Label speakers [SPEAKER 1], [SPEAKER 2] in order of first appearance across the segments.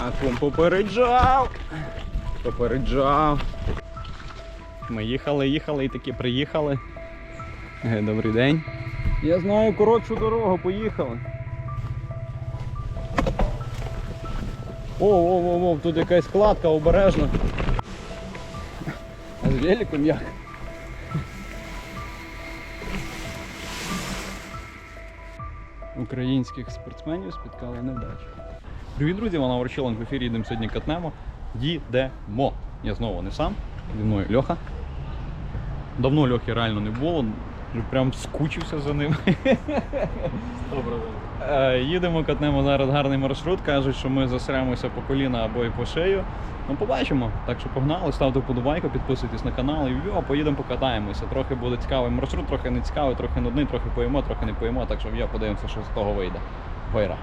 [SPEAKER 1] А кум попереджав. Попереджав. Ми їхали, їхали і таки приїхали. Е, Добрий день. Я знаю коротшу дорогу, поїхали. О, о, о, о, тут якась складка обережно. А з великом як? Українських спортсменів спіткала невдача. Привіт, друзі! Вона Ворчиланг в ефірі їдемо сьогодні катнемо. Їдемо. Я знову не сам. Зі мною Льоха. Давно Льохи реально не було. Прям скучився за ним. Е, Їдемо, катнемо зараз гарний маршрут. Кажуть, що ми засремося по коліна або і по шию. Ну, побачимо. Так що погнали, ставте вподобайку, підписуйтесь на канал і йо, поїдемо покатаємося. Трохи буде цікавий маршрут, трохи не цікавий, трохи нудний, трохи поїмо, трохи не поїмо. Так що йо, подивимося, що з того вийде. Вайра.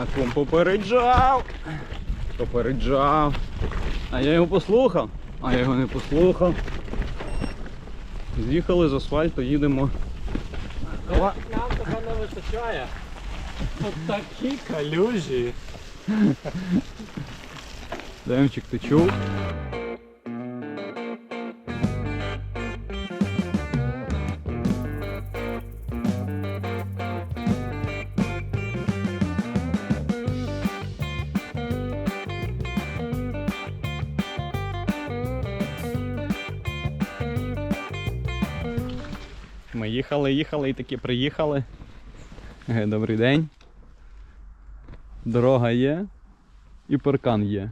[SPEAKER 1] А кум попереджав. Попереджав. А я його послухав. А я його не послухав. З'їхали з асфальту, їдемо.
[SPEAKER 2] Нам тебе не вистачає. От такі калюжі.
[SPEAKER 1] Демчик, ти чув? Їхали, їхали і таки приїхали. Е, Добрий день. Дорога є і паркан є.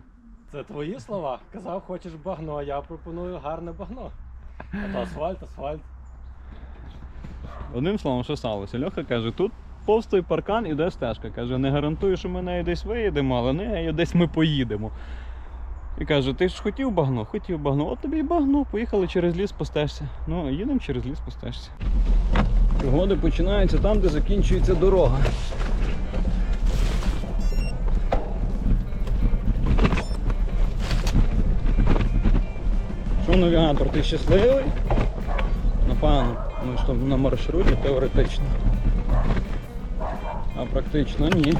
[SPEAKER 2] Це твої слова. Казав, хочеш багно, а я пропоную гарне багно. А то асфальт, асфальт.
[SPEAKER 1] Одним словом, що сталося? Льоха каже, тут повз паркан іде стежка. Каже, не гарантую, що ми нею десь виїдемо, але нею десь ми поїдемо. І каже, ти ж хотів багно, хотів багно, от тобі і багно, поїхали через ліс по стежці. Ну, їдемо через ліс по стежці. Пригоди починаються там, де закінчується дорога. Що навігатор, ти щасливий? Напевно, ми ж там на маршруті теоретично. А практично ні.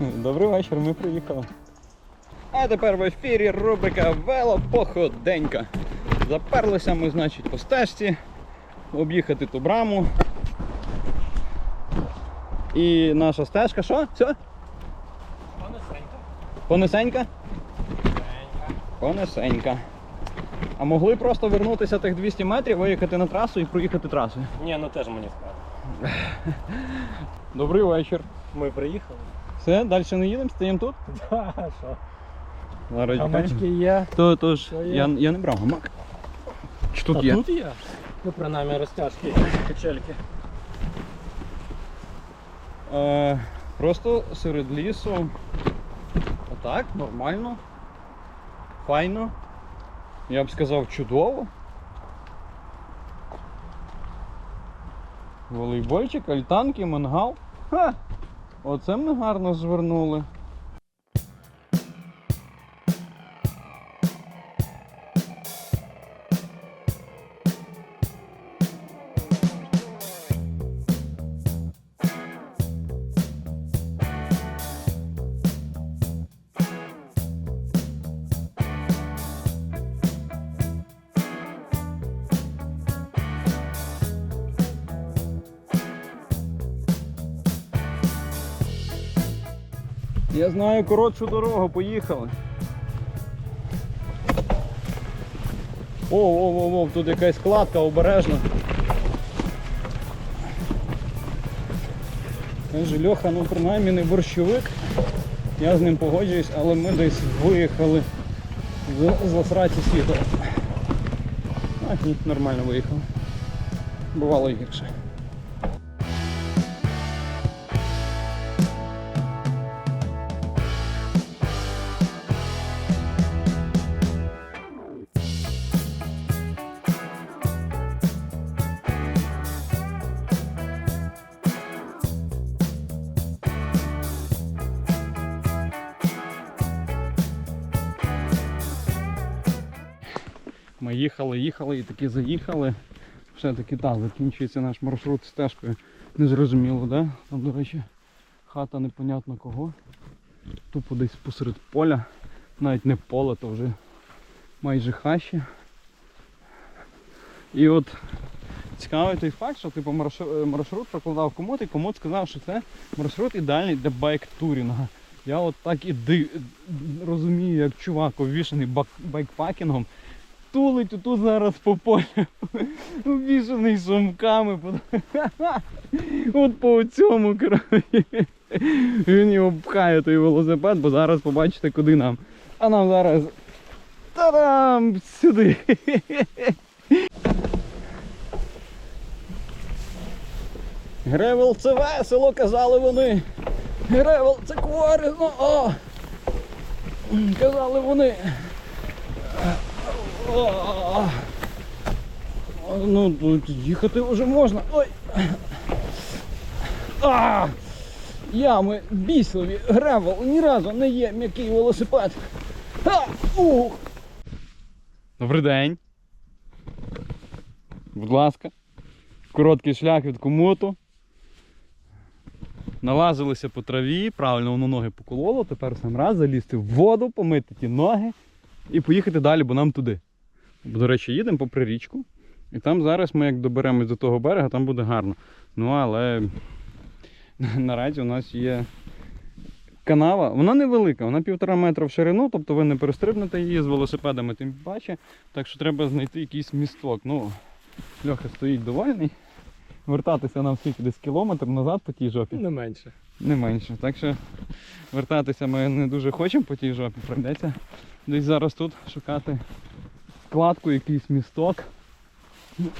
[SPEAKER 1] Добрий вечір, ми приїхали. А тепер в ефірі рубрика Велопоходенька. Заперлися ми, значить, по стежці, об'їхати ту браму. І наша стежка, що? Все?
[SPEAKER 2] Понесенька.
[SPEAKER 1] Понесенька? Понесенька. А могли просто вернутися тих 200 метрів, виїхати на трасу і проїхати трасою.
[SPEAKER 2] Ні, ну теж мені скажуть.
[SPEAKER 1] Добрий вечір.
[SPEAKER 2] Ми приїхали.
[SPEAKER 1] Все, далі не їдемо, стоїмо тут.
[SPEAKER 2] Да, що?
[SPEAKER 1] Зараз
[SPEAKER 2] Гамачки є.
[SPEAKER 1] То, то ж,
[SPEAKER 2] Що є?
[SPEAKER 1] я, я не брав гамак. Чи тут
[SPEAKER 2] а
[SPEAKER 1] є?
[SPEAKER 2] тут є? Ну, принаймні розтяжки, качельки.
[SPEAKER 1] Е, просто серед лісу. Отак, нормально. Файно. Я б сказав чудово. Волейбольчик, альтанки, мангал. Ха! Оце ми гарно звернули. Я знаю коротшу дорогу, поїхали. О, о, о, тут якась складка обережно. Каже, Льоха, ну принаймні не борщовик. Я з ним погоджуюсь, але ми десь виїхали з засраті світу. А, ні, нормально виїхали. Бувало гірше. Ми їхали, їхали і таки заїхали. Все-таки так, закінчується наш маршрут стежкою. Незрозуміло, да? Там, до речі, хата непонятно кого. Тупо десь посеред поля. Навіть не поле, то вже майже хащі. І от цікавий той факт, що типу маршрут, маршрут прокладав комод, і комод сказав, що це маршрут ідеальний для байк-турінга. Я от так і розумію, як чувак обвішаний байкпакінгом. Тулить тут зараз по полю, обвішаний сумками. От по цьому коротше. Він його пхає той велосипед, бо зараз побачите, куди нам. А нам зараз. Та-дам! Сюди. Гревел це весело, казали вони. Гревел це корисно. О! Казали вони. Ну, тут їхати вже можна. Ой. А! Ями бісові, гревел ні разу не є м'який велосипед. А! Ух! Добрий день. Будь ласка. Короткий шлях від комоту. Налазилися по траві, правильно воно ноги покололо, тепер сам раз залізти в воду, помити ті ноги і поїхати далі, бо нам туди. До речі, їдемо попри річку. І там зараз ми як доберемось до того берега, там буде гарно. Ну але наразі у нас є канава. Вона невелика, вона півтора метра в ширину, тобто ви не перестрибнете її з велосипедами, тим паче. Так що треба знайти якийсь місток. Ну, Льоха стоїть довольний. Вертатися нам скільки десь кілометр назад по тій жопі.
[SPEAKER 2] Не менше.
[SPEAKER 1] Не менше. Так що вертатися ми не дуже хочемо по тій жопі. Прийдеться десь зараз тут шукати складку, якийсь місток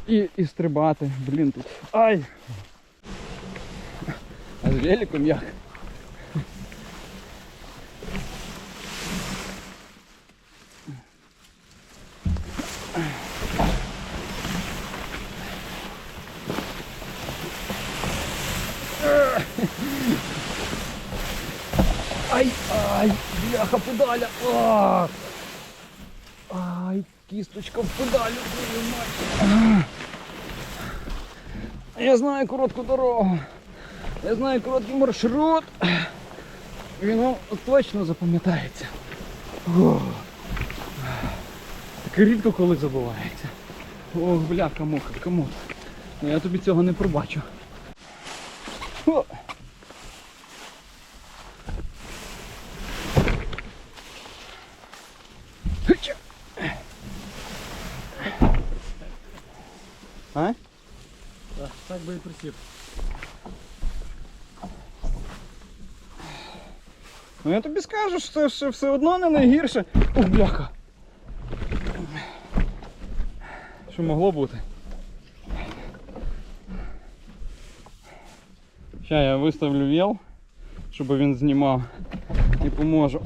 [SPEAKER 1] і, і стрибати. Блін тут. Ай! А з великом як? Ай, ай, бляха педаля. А! Кісточка в педалю. мать. Я знаю коротку дорогу. Я знаю короткий маршрут. Він вам точно запам'ятається. Ох. Так рідко коли забувається. Ох, бляха, муха, кому. Ну я тобі цього не пробачу. О! Хича. А?
[SPEAKER 2] Так, так би і присів.
[SPEAKER 1] Ну я тобі скажу, що це все одно не найгірше. Ух, бляха. Що могло бути? Ща я виставлю віл, щоб він знімав і поможу.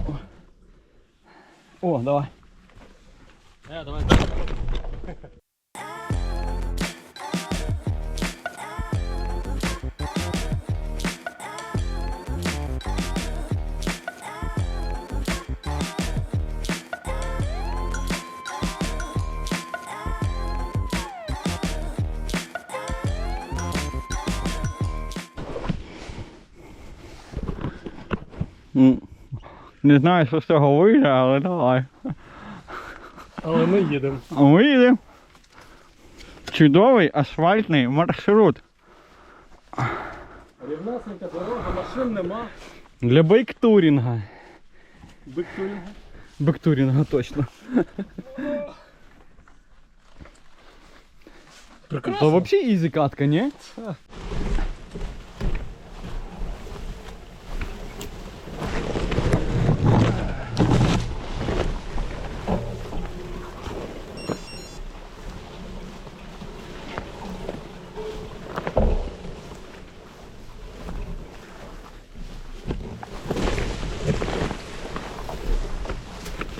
[SPEAKER 1] О, давай.
[SPEAKER 2] Е, давай.
[SPEAKER 1] Не знаю, що з цього вийде, але давай.
[SPEAKER 2] Але ми їдемо.
[SPEAKER 1] Ми їдемо. Чудовий асфальтний маршрут.
[SPEAKER 2] Рівнесенька дорога, машин нема.
[SPEAKER 1] Для байктурінга.
[SPEAKER 2] Бектурінга.
[SPEAKER 1] Бектурінга точно.
[SPEAKER 2] Прекрасно.
[SPEAKER 1] То взагалі ізі катка, ні?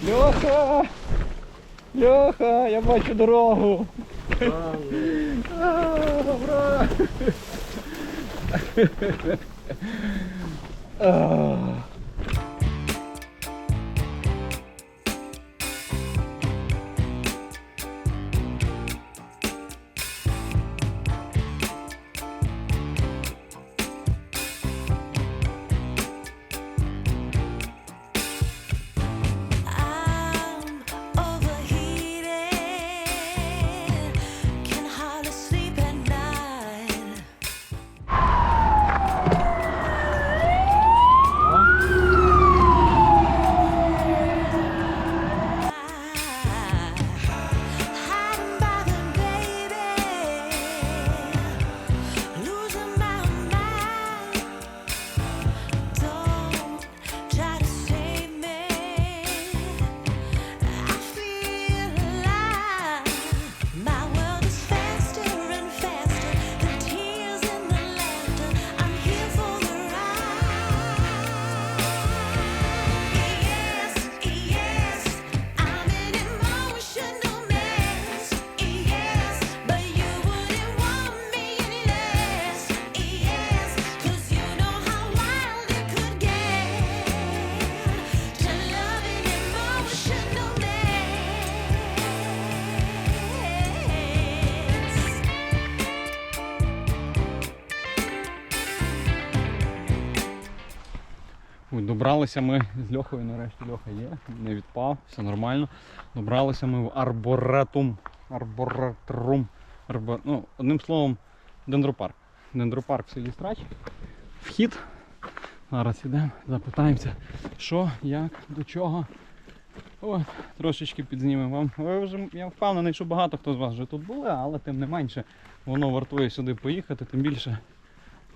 [SPEAKER 1] Льоха! Льоха, я бачу дорогу. Ура! А. Добралися ми з Льохою, нарешті Льоха є, не відпав, все нормально. Добралися ми в Арборетум. Арборетрум. Арбор... Ну, одним словом, дендропарк. Дендропарк в селі Страч. Вхід. Зараз ідемо, запитаємося, що, як, до чого. От, трошечки підзнімемо вам. Ви вже, я впевнений, що багато хто з вас вже тут були, але тим не менше воно вартує сюди поїхати, тим більше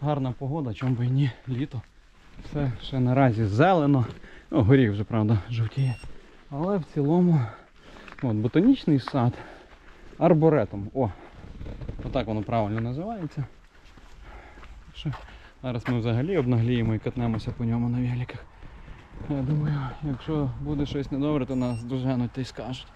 [SPEAKER 1] гарна погода, чому би і ні, літо. Все ще наразі зелено. Ну, горіх вже, правда, жовтіє. Але в цілому от, ботанічний сад арборетом. О, отак воно правильно називається. Що Зараз ми взагалі обнагліємо і катнемося по ньому на великах. Я думаю, якщо буде щось недобре, то нас доженуть та й скажуть.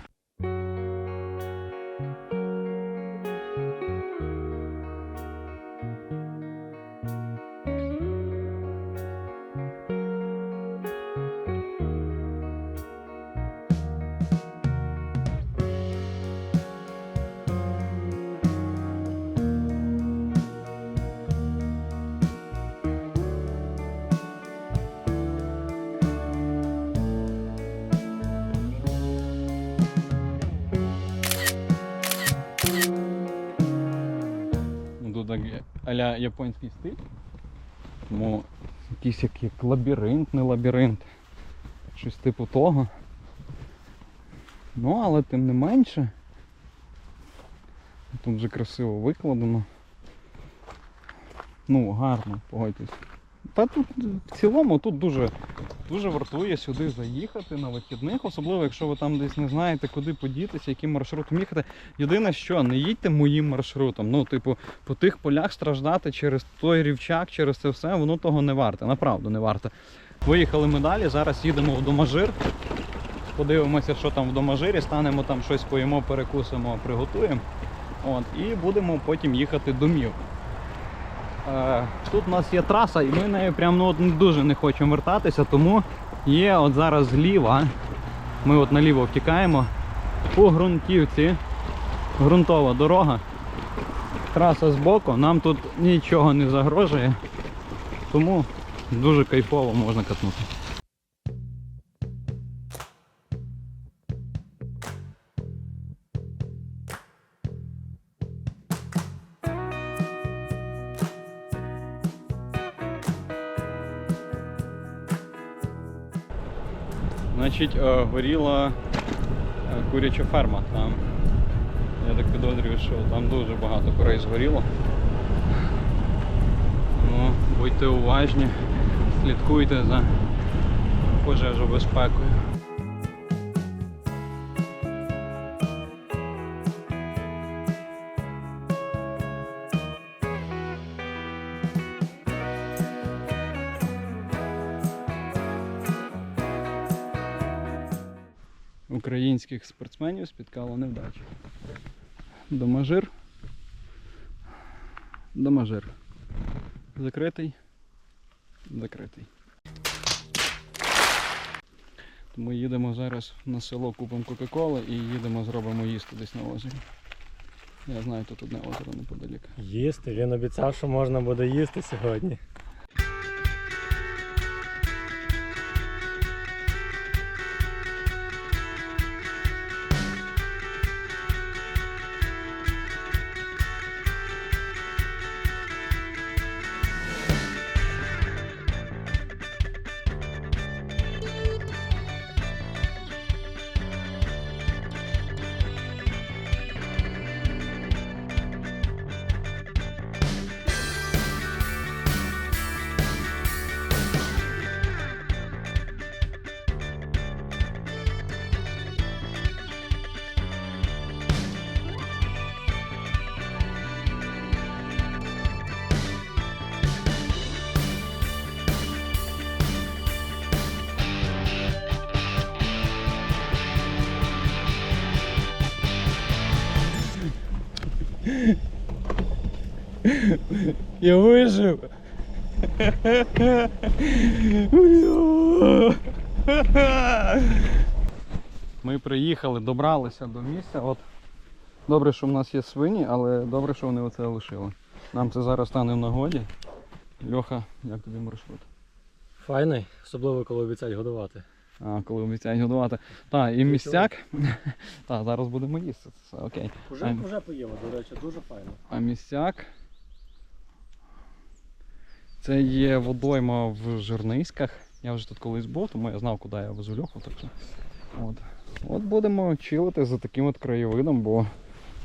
[SPEAKER 1] Аля японський стиль. Тому якийсь як, як лабіринт, не лабіринт. Щось типу того. Ну, але тим не менше. Тут вже красиво викладено. Ну, гарно, погодьтесь. Та тут в цілому тут дуже, дуже вартує сюди заїхати на вихідних, особливо якщо ви там десь не знаєте, куди подітися, яким маршрутом їхати. Єдине, що не їдьте моїм маршрутом. Ну, типу, по тих полях страждати через той рівчак, через це все, воно того не варте. Направду не варте. Виїхали ми далі, зараз їдемо в Домажир. Подивимося, що там в Домажирі, станемо там щось поїмо, перекусимо, приготуємо. От, і будемо потім їхати до. Е, Тут у нас є траса, і ми нею прям ну, от дуже не хочемо вертатися, тому є от зараз зліва. Ми от наліво втікаємо по ґрунтівці. Грунтова дорога. Траса збоку, нам тут нічого не загрожує, тому дуже кайфово можна катнути. Значить, е, горіла е, куряча ферма там. Я так підозрюю, що там дуже багато курей згоріло. Тому будьте уважні, слідкуйте за пожежобезпекою. Українських спортсменів спіткала невдача. Домажир. Домажир. Закритий. Закритий. Тому їдемо зараз на село, купимо Кока-Коли і їдемо, зробимо їсти десь на озері. Я знаю, тут одне озеро неподалік.
[SPEAKER 2] Їсти, він обіцяв, що можна буде їсти сьогодні. Я вижив.
[SPEAKER 1] Ми приїхали, добралися до місця. От добре, що в нас є свині, але добре, що вони оце лишили. Нам це зараз стане в нагоді. Льоха, як тобі маршрут?
[SPEAKER 2] Файний, особливо коли обіцяють годувати.
[SPEAKER 1] А, коли обіцяють годувати. Так, і місцяк. Так, зараз будемо їсти. Це окей.
[SPEAKER 2] Уже,
[SPEAKER 1] Ем.
[SPEAKER 2] вже поїла, до речі, дуже файно.
[SPEAKER 1] А місцяк. Це є водойма в Жирниськах. Я вже тут колись був, тому я знав, куди я везу льоху. Так що. От. от будемо чилити за таким от краєвидом, бо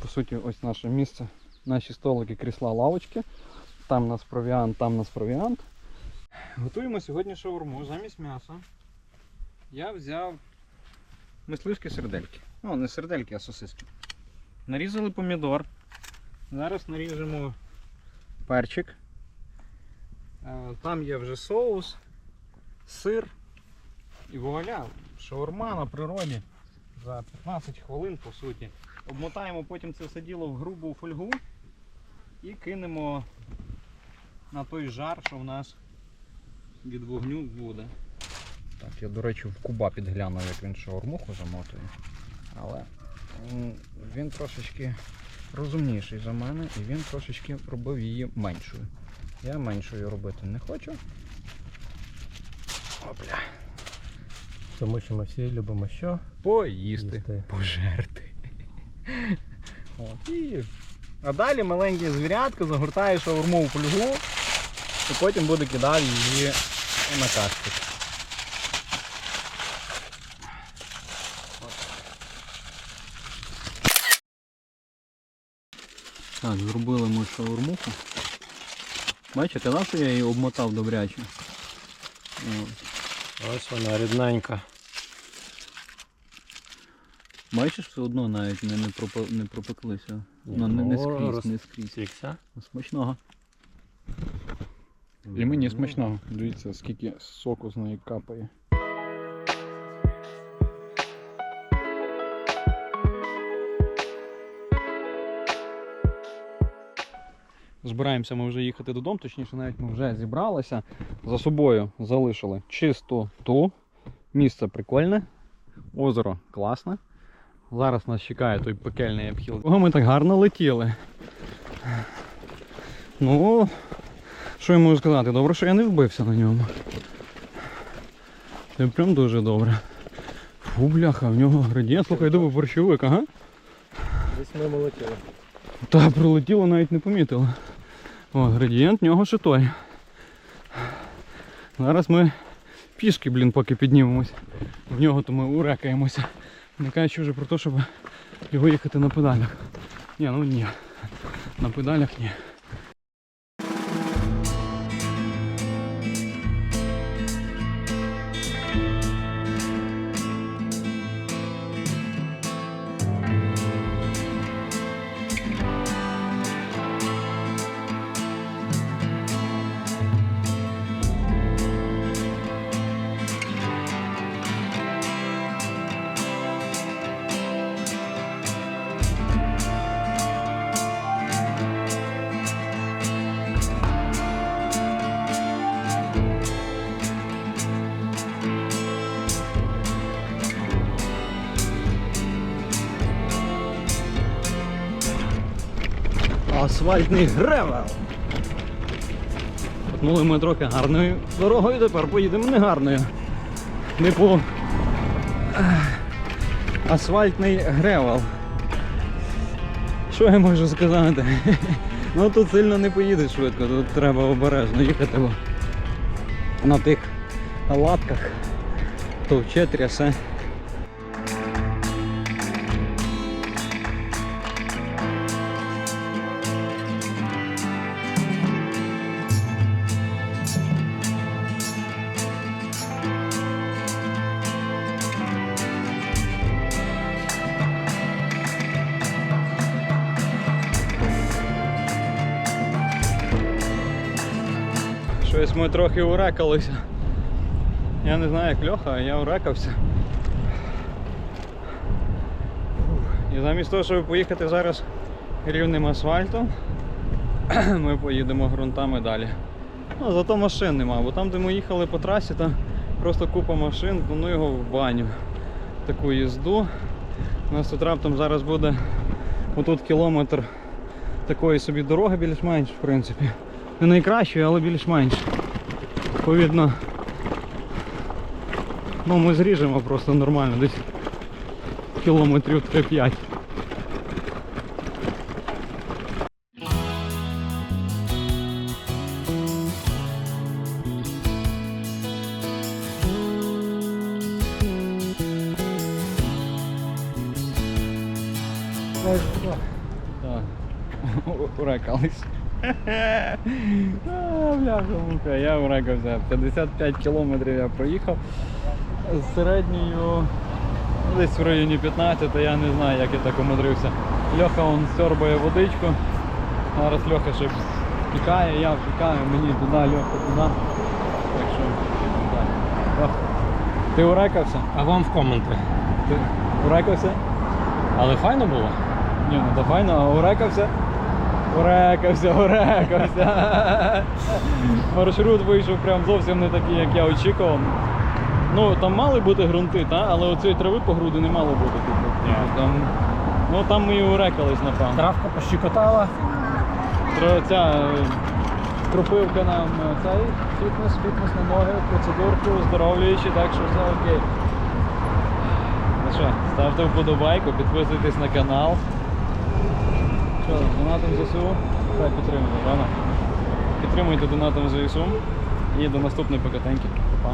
[SPEAKER 1] по суті ось наше місце. Наші столики, крісла, лавочки. Там у нас провіант, там у нас провіант. Готуємо сьогодні шаурму замість м'яса. Я взяв мисливські сердельки. Ну, не сердельки, а сосиски. Нарізали помідор. Зараз наріжемо перчик. Е, Там є вже соус, сир і вуаля, шаурма на природі за 15 хвилин по суті. Обмотаємо потім це все діло в грубу фольгу і кинемо на той жар, що в нас від вогню буде. Так, я, до речі, в куба підглянув, як він шаурмуху замотує. Але він трошечки розумніший за мене і він трошечки робив її меншою. Я меншою робити не хочу. Опля.
[SPEAKER 2] Тому що ми всі любимо що?
[SPEAKER 1] Поїсти,
[SPEAKER 2] Їсти.
[SPEAKER 1] пожерти. От, і... А далі маленьке звірятко загортає шаурму у фольгу і потім буде кидати її на кастик. Так, зробили ми шаурмуху. Бачите, казав, що я її обмотав добряче.
[SPEAKER 2] Ось вона рідненька.
[SPEAKER 1] Бачиш, все одно навіть не, не, пропа- не пропеклися. Ну, не, не
[SPEAKER 2] ну,
[SPEAKER 1] скрізь, не скрізь.
[SPEAKER 2] Сікся.
[SPEAKER 1] Смачного. І мені смачного. Дивіться, скільки соку з неї капає. Збираємося ми вже їхати додому, точніше, навіть ми вже зібралися. За собою залишили чистоту. Місце прикольне, озеро класне. Зараз нас чекає той пекельний обхіл. Ого, ми так гарно летіли. Ну, що я можу сказати? Добре, що я не вбився на ньому. Це прям дуже добре. Фу, бляха, в нього градієнт. Слухай, диви борщовик, ага.
[SPEAKER 2] Десь ми молотіли.
[SPEAKER 1] Та прилетіло, навіть не помітило. О, градієнт в нього ще той. Зараз ми пішки, блін, поки піднімемось. В нього то ми урекаємося. Не кажучи вже про те, щоб його їхати на педалях. Ні, ну ні. На педалях ні. Асфальтний гревел. Потнули ми трохи гарною дорогою, тепер поїдемо негарною. Типу ех, асфальтний гревел. Що я можу сказати? Ну тут сильно не поїдеш швидко, тут треба обережно їхати, бо на тих латках товче трясе. Щось ми трохи урекалися. Я не знаю як Льоха, а я урекався. І замість того, щоб поїхати зараз рівним асфальтом, ми поїдемо ґрунтами далі. Ну, зато машин нема, бо там, де ми їхали по трасі, там просто купа машин, ну його в баню. Таку їзду. У нас тут раптом зараз буде отут кілометр такої собі дороги більш-менш, в принципі. Не найкращої, але більш-менш. Відповідно, Ну ми зріжемо просто нормально, десь кілометрів 3-5. Так. Урекались. А, мука, я урекався. 55 кілометрів я проїхав. З середньою ну, десь в районі 15, я не знаю, як я так умудрився. Льоха он сьорбає водичку. Зараз Льоха ще втікає, я втікаю, мені туди, Льоха туди. Так що. Льоха, ти урекався?
[SPEAKER 2] А вам в коменти.
[SPEAKER 1] Ти урекався?
[SPEAKER 2] Але файно було?
[SPEAKER 1] Ні, ну то файно, а урекався? Урекався, урекався. Маршрут вийшов прям зовсім не такий, як я очікував. Ну, там мали бути ґрунти, та? але оцієї трави по груди не мало бути. Типу.
[SPEAKER 2] Ні.
[SPEAKER 1] Там, ну там ми і урекались, напевно.
[SPEAKER 2] Травка пощекотала.
[SPEAKER 1] Тро- Ця е, кропивка нам е, цей фітнес, фітнес на ноги, процедурку, оздоровлюючи, так що все окей. Ну що, ставте вподобайку, підписуйтесь на канал. Що, донатом ЗСУ? Хай підтримуйте, правильно? Підтримуйте донатом ЗСУ. І до наступної покатеньки. Па.